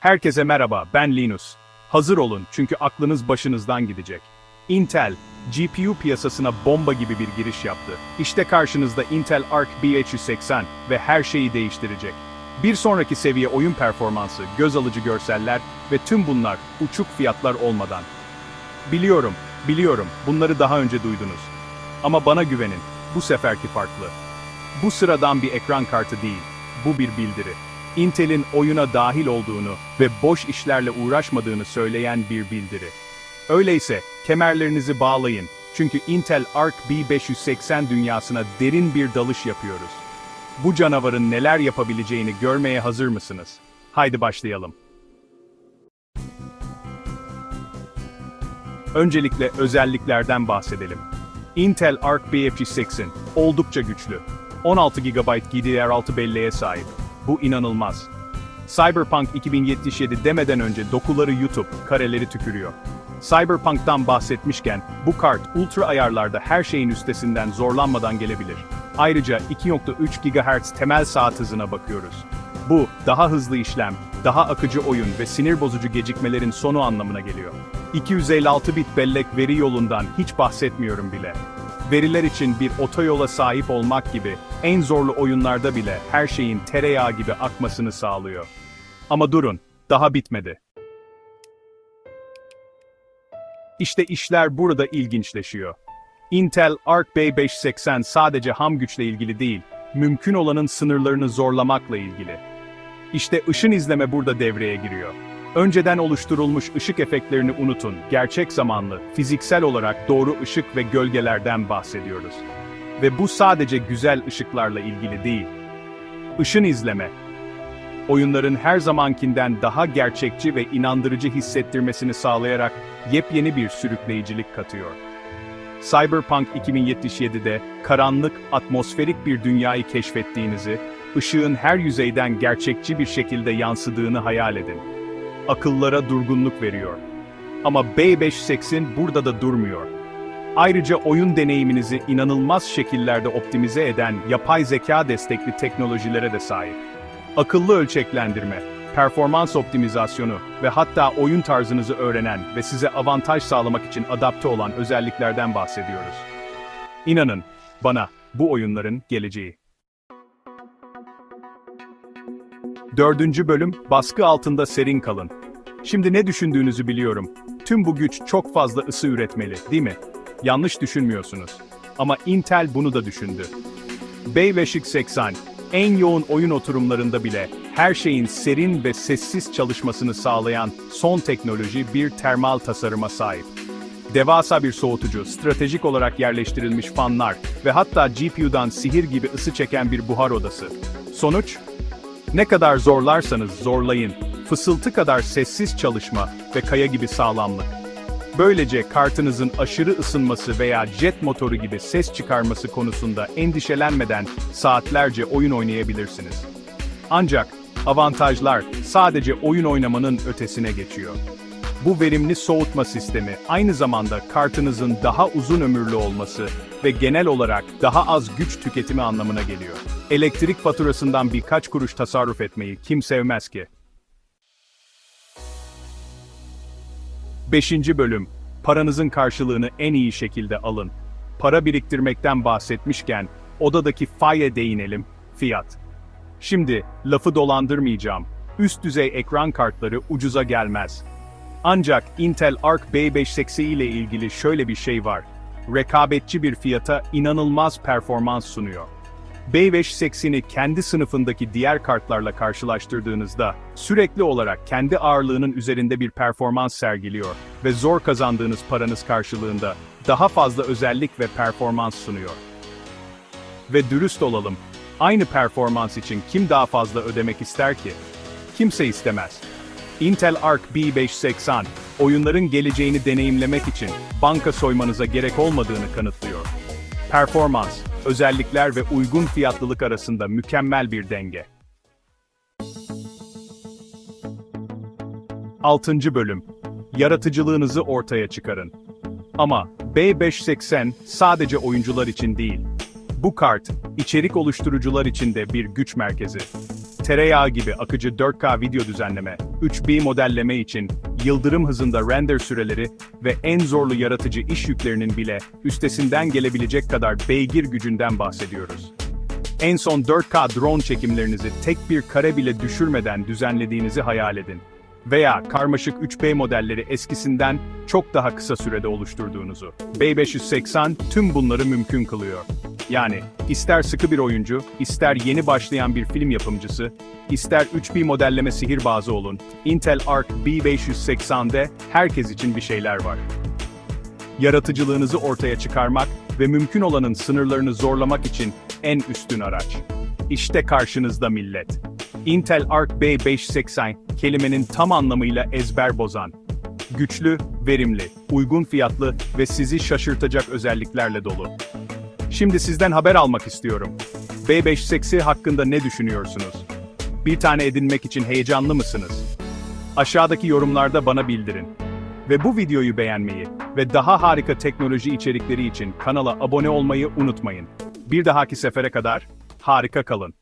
Herkese merhaba, ben Linus. Hazır olun çünkü aklınız başınızdan gidecek. Intel, GPU piyasasına bomba gibi bir giriş yaptı. İşte karşınızda Intel Arc B380 ve her şeyi değiştirecek. Bir sonraki seviye oyun performansı, göz alıcı görseller ve tüm bunlar uçuk fiyatlar olmadan. Biliyorum, biliyorum, bunları daha önce duydunuz. Ama bana güvenin, bu seferki farklı. Bu sıradan bir ekran kartı değil, bu bir bildiri. Intel'in oyuna dahil olduğunu ve boş işlerle uğraşmadığını söyleyen bir bildiri. Öyleyse, kemerlerinizi bağlayın, çünkü Intel Arc B580 dünyasına derin bir dalış yapıyoruz. Bu canavarın neler yapabileceğini görmeye hazır mısınız? Haydi başlayalım. Öncelikle özelliklerden bahsedelim. Intel Arc B580 oldukça güçlü. 16 GB GDDR6 belleğe sahip. Bu inanılmaz. Cyberpunk 2077 demeden önce dokuları YouTube, kareleri tükürüyor. Cyberpunk'tan bahsetmişken, bu kart ultra ayarlarda her şeyin üstesinden zorlanmadan gelebilir. Ayrıca 2.3 GHz temel saat hızına bakıyoruz. Bu, daha hızlı işlem, daha akıcı oyun ve sinir bozucu gecikmelerin sonu anlamına geliyor. 256 bit bellek veri yolundan hiç bahsetmiyorum bile. Veriler için bir otoyola sahip olmak gibi, en zorlu oyunlarda bile her şeyin tereyağı gibi akmasını sağlıyor. Ama durun, daha bitmedi. İşte işler burada ilginçleşiyor. Intel Arc B580 sadece ham güçle ilgili değil, mümkün olanın sınırlarını zorlamakla ilgili. İşte ışın izleme burada devreye giriyor. Önceden oluşturulmuş ışık efektlerini unutun, gerçek zamanlı, fiziksel olarak doğru ışık ve gölgelerden bahsediyoruz. Ve bu sadece güzel ışıklarla ilgili değil. Işın izleme, oyunların her zamankinden daha gerçekçi ve inandırıcı hissettirmesini sağlayarak yepyeni bir sürükleyicilik katıyor. Cyberpunk 2077'de karanlık, atmosferik bir dünyayı keşfettiğinizi, ışığın her yüzeyden gerçekçi bir şekilde yansıdığını hayal edin. Akıllara durgunluk veriyor. Ama B580 burada da durmuyor. Ayrıca oyun deneyiminizi inanılmaz şekillerde optimize eden yapay zeka destekli teknolojilere de sahip. Akıllı ölçeklendirme, performans optimizasyonu ve hatta oyun tarzınızı öğrenen ve size avantaj sağlamak için adapte olan özelliklerden bahsediyoruz. İnanın, bana, bu oyunların geleceği. Dördüncü bölüm, baskı altında serin kalın. Şimdi ne düşündüğünüzü biliyorum. Tüm bu güç çok fazla ısı üretmeli, değil mi? Yanlış düşünmüyorsunuz. Ama Intel bunu da düşündü. B580, en yoğun oyun oturumlarında bile her şeyin serin ve sessiz çalışmasını sağlayan son teknoloji bir termal tasarıma sahip. Devasa bir soğutucu, stratejik olarak yerleştirilmiş fanlar ve hatta GPU'dan sihir gibi ısı çeken bir buhar odası. Sonuç? Ne kadar zorlarsanız zorlayın, fısıltı kadar sessiz çalışma ve kaya gibi sağlamlık. Böylece kartınızın aşırı ısınması veya jet motoru gibi ses çıkarması konusunda endişelenmeden saatlerce oyun oynayabilirsiniz. Ancak avantajlar sadece oyun oynamanın ötesine geçiyor. Bu verimli soğutma sistemi aynı zamanda kartınızın daha uzun ömürlü olması ve genel olarak daha az güç tüketimi anlamına geliyor. Elektrik faturasından birkaç kuruş tasarruf etmeyi kim sevmez ki? 5. Bölüm Paranızın karşılığını en iyi şekilde alın. Para biriktirmekten bahsetmişken, odadaki FAY'e değinelim, fiyat. Şimdi, lafı dolandırmayacağım. Üst düzey ekran kartları ucuza gelmez. Ancak Intel Arc B580 ile ilgili şöyle bir şey var. Rekabetçi bir fiyata inanılmaz performans sunuyor. B580'i kendi sınıfındaki diğer kartlarla karşılaştırdığınızda, sürekli olarak kendi ağırlığının üzerinde bir performans sergiliyor ve zor kazandığınız paranız karşılığında daha fazla özellik ve performans sunuyor. Ve dürüst olalım, aynı performans için kim daha fazla ödemek ister ki? Kimse istemez. Intel Arc B580, oyunların geleceğini deneyimlemek için banka soymanıza gerek olmadığını kanıtlıyor. Performans, özellikler ve uygun fiyatlılık arasında mükemmel bir denge. 6. Bölüm Yaratıcılığınızı ortaya çıkarın. Ama B580 sadece oyuncular için değil. Bu kart, içerik oluşturucular için de bir güç merkezi. tereyağı gibi akıcı 4K video düzenleme, 3B modelleme için yıldırım hızında render süreleri ve en zorlu yaratıcı iş yüklerinin bile üstesinden gelebilecek kadar beygir gücünden bahsediyoruz. En son 4K drone çekimlerinizi tek bir kare bile düşürmeden düzenlediğinizi hayal edin. Veya karmaşık 3B modelleri eskisinden çok daha kısa sürede oluşturduğunuzu. B580 tüm bunları mümkün kılıyor. Yani ister sıkı bir oyuncu, ister yeni başlayan bir film yapımcısı, ister 3B modelleme sihirbazı olun, Intel Arc B580'de herkes için bir şeyler var yaratıcılığınızı ortaya çıkarmak ve mümkün olanın sınırlarını zorlamak için en üstün araç. İşte karşınızda millet. Intel Arc B580 kelimenin tam anlamıyla ezber bozan. Güçlü, verimli, uygun fiyatlı ve sizi şaşırtacak özelliklerle dolu. Şimdi sizden haber almak istiyorum. B580 hakkında ne düşünüyorsunuz? Bir tane edinmek için heyecanlı mısınız? Aşağıdaki yorumlarda bana bildirin. Ve bu videoyu beğenmeyi ve daha harika teknoloji içerikleri için kanala abone olmayı unutmayın. Bir dahaki sefere kadar harika kalın.